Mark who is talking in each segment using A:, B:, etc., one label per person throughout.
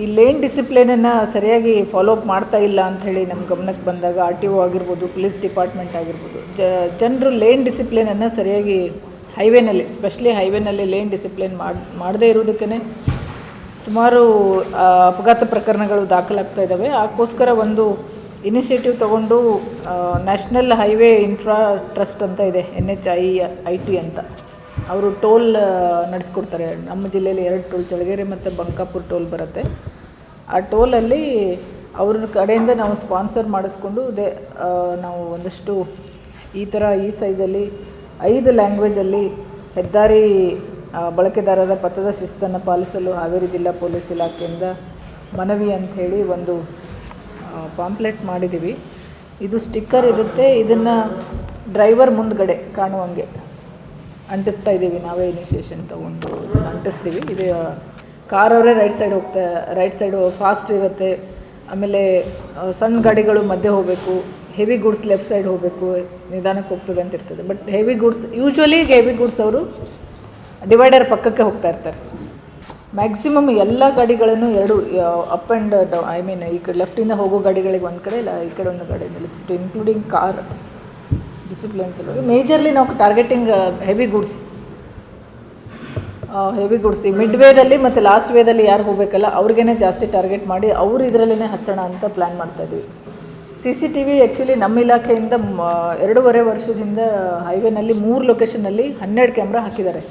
A: ಈ ಲೇನ್ ಡಿಸಿಪ್ಲಿನನ್ನು ಸರಿಯಾಗಿ ಫಾಲೋ ಅಪ್ ಮಾಡ್ತಾ ಇಲ್ಲ ಅಂಥೇಳಿ ನಮ್ಮ ಗಮನಕ್ಕೆ ಬಂದಾಗ ಆರ್ ಟಿ ಒ ಆಗಿರ್ಬೋದು ಪೊಲೀಸ್ ಡಿಪಾರ್ಟ್ಮೆಂಟ್ ಆಗಿರ್ಬೋದು ಜನರು ಲೇನ್ ಡಿಸಿಪ್ಲಿನನ್ನು ಸರಿಯಾಗಿ ಹೈವೇನಲ್ಲಿ ಸ್ಪೆಷಲಿ ಹೈವೇನಲ್ಲಿ ಲೇನ್ ಡಿಸಿಪ್ಲಿನ್ ಮಾಡಿ, ಮಾಡದೇ ಇರೋದಕ್ಕೇ ಸುಮಾರು ಅಪಘಾತ ಪ್ರಕರಣಗಳು ದಾಖಲಾಗ್ತಾ ಇದ್ದಾವೆ ಅದಕ್ಕೋಸ್ಕರ ಒಂದು ಇನಿಷಿಯೇಟಿವ್ ತಗೊಂಡು ನ್ಯಾಷನಲ್ ಹೈವೇ ಇನ್ಫ್ರಾ ಟ್ರಸ್ಟ್ ಅಂತ ಇದೆ N H I I T ಅಂತ. ಅವರು ಟೋಲ್ ನಡೆಸ್ಕೊಡ್ತಾರೆ. ನಮ್ಮ ಜಿಲ್ಲೆಯಲ್ಲಿ ಎರಡು ಟೋಲ್ ಚಳಗೆರೆ ಮತ್ತು ಬಂಕಾಪುರ ಟೋಲ್ ಬರುತ್ತೆ. ಆ ಟೋಲಲ್ಲಿ ಅವ್ರ ಕಡೆಯಿಂದ ನಾವು ಸ್ಪಾನ್ಸರ್ ಮಾಡಿಸ್ಕೊಂಡು ದೇ ನಾವು ಒಂದಷ್ಟು ಈ ಥರ ಈ ಸೈಜಲ್ಲಿ ಐದು ಲ್ಯಾಂಗ್ವೇಜಲ್ಲಿ ಹೆದ್ದಾರಿ ಬಳಕೆದಾರರ ಪಥದ ಶಿಸ್ತನ್ನು ಪಾಲಿಸಲು ಹಾವೇರಿ ಜಿಲ್ಲಾ ಪೊಲೀಸ್ ಇಲಾಖೆಯಿಂದ ಮನವಿ ಅಂಥೇಳಿ ಒಂದು ಪಾಂಪ್ಲೆಟ್ ಮಾಡಿದ್ದೀವಿ. ಇದು ಸ್ಟಿಕ್ಕರ್ ಇರುತ್ತೆ. ಇದನ್ನು ಡ್ರೈವರ್ ಮುಂದ್ಗಡೆ ಕಾಣುವಂಗೆ. ಅಂಟಿಸ್ತಾ ಇದ್ದೀವಿ. ನಾವೇ ಇನಿಷಿಯೇಷನ್ ತೊಗೊಂಡು ಅಂಟಿಸ್ತೀವಿ. ಇದು ಕಾರವರೇ ರೈಟ್ ಸೈಡ್ ಹೋಗ್ತಾ ರೈಟ್ ಸೈಡು ಫಾಸ್ಟ್ ಇರುತ್ತೆ. ಆಮೇಲೆ ಸಣ್ಣ ಗಾಡಿಗಳು ಮಧ್ಯೆ ಹೋಗಬೇಕು. ಹೆವಿ ಗುಡ್ಸ್ ಲೆಫ್ಟ್ ಸೈಡ್ ಹೋಗಬೇಕು. ನಿಧಾನಕ್ಕೆ ಹೋಗ್ತದೆ ಅಂತ ಇರ್ತದೆ. But heavy goods usually heavy goods ಅವರು ಡಿವೈಡರ್ ಪಕ್ಕಕ್ಕೆ ಹೋಗ್ತಾ ಇರ್ತಾರೆ. ಮ್ಯಾಕ್ಸಿಮಮ್ ಎಲ್ಲ ಗಾಡಿಗಳನ್ನು ಎರಡು up and down I mean ಈ ಕಡೆ ಲೆಫ್ಟಿಂದ ಹೋಗೋ ಗಾಡಿಗಳಿಗೆ ಒಂದು ಕಡೆ ಇಲ್ಲ, ಈ ಕಡೆ ಒಂದು ಗಾಡಿ ಲೆಫ್ಟ್ ಇನ್ಕ್ಲೂಡಿಂಗ್ ಕಾರ್ ಡಿಸಿಪ್ಲಿನ್ ಸಲುವಾಗಿ ಮೇಜರ್ಲಿ ನಾವು targeting heavy goods heavy goods ಈ ಮಿಡ್ ವೇದಲ್ಲಿ ಮತ್ತು ಲಾಸ್ಟ್ ವೇದಲ್ಲಿ ಯಾರು ಹೋಗಬೇಕಲ್ಲ ಅವ್ರಿಗೇ ಜಾಸ್ತಿ ಟಾರ್ಗೆಟ್ ಮಾಡಿ ಅವ್ರು ಇದರಲ್ಲೇ ಹಚ್ಚೋಣ ಅಂತ ಪ್ಲ್ಯಾನ್ ಮಾಡ್ತಾ ಇದ್ವಿ. C C T V actually ನಮ್ಮ ಇಲಾಖೆಯಿಂದ ಎರಡೂವರೆ ವರ್ಷದಿಂದ ಹೈವೇನಲ್ಲಿ ಮೂರು ಲೊಕೇಶನಲ್ಲಿ ಹನ್ನೆರಡು ಕ್ಯಾಮ್ರಾ ಹಾಕಿದ್ದಾರೆ.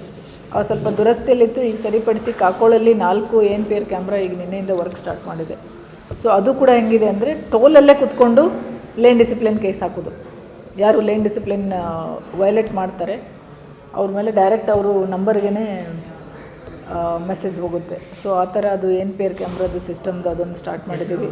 A: ಆ, ಸ್ವಲ್ಪ ದುರಸ್ತಿಯಲ್ಲಿತ್ತು, ಈಗ ಸರಿಪಡಿಸಿ ಕಾಕೋಳಲ್ಲಿ ನಾಲ್ಕು ಎನ್ ಪಿ ಆರ್ ಕ್ಯಾಮ್ರಾ ಈಗ ನಿನ್ನೆಯಿಂದ ವರ್ಕ್ ಸ್ಟಾರ್ಟ್ ಮಾಡಿದೆ. ಸೊ ಅದು ಕೂಡ ಹೆಂಗಿದೆ ಅಂದರೆ ಟೋಲಲ್ಲೇ ಕುತ್ಕೊಂಡು ಲೇನ್ ಡಿಸಿಪ್ಲಿನ್ ಕೇಸ್ ಹಾಕೋದು. ಯಾರು ಲೇನ್ ಡಿಸಿಪ್ಲಿನ್ ವೈಲೇಟ್ ಮಾಡ್ತಾರೆ. ಅವ್ರ ಮೇಲೆ ಡೈರೆಕ್ಟ್ ಅವರು ನಂಬರ್ಗೇ ಮೆಸೇಜ್ ಹೋಗುತ್ತೆ. ಸೊ ಆ ಥರ ಅದು ಏನು ಪೇರ್ ಕ್ಯಾಮ್ರಾದು ಸಿಸ್ಟಮ್ದು ಅದೊಂದು ಸ್ಟಾರ್ಟ್ ಮಾಡಿದ್ದೀವಿ.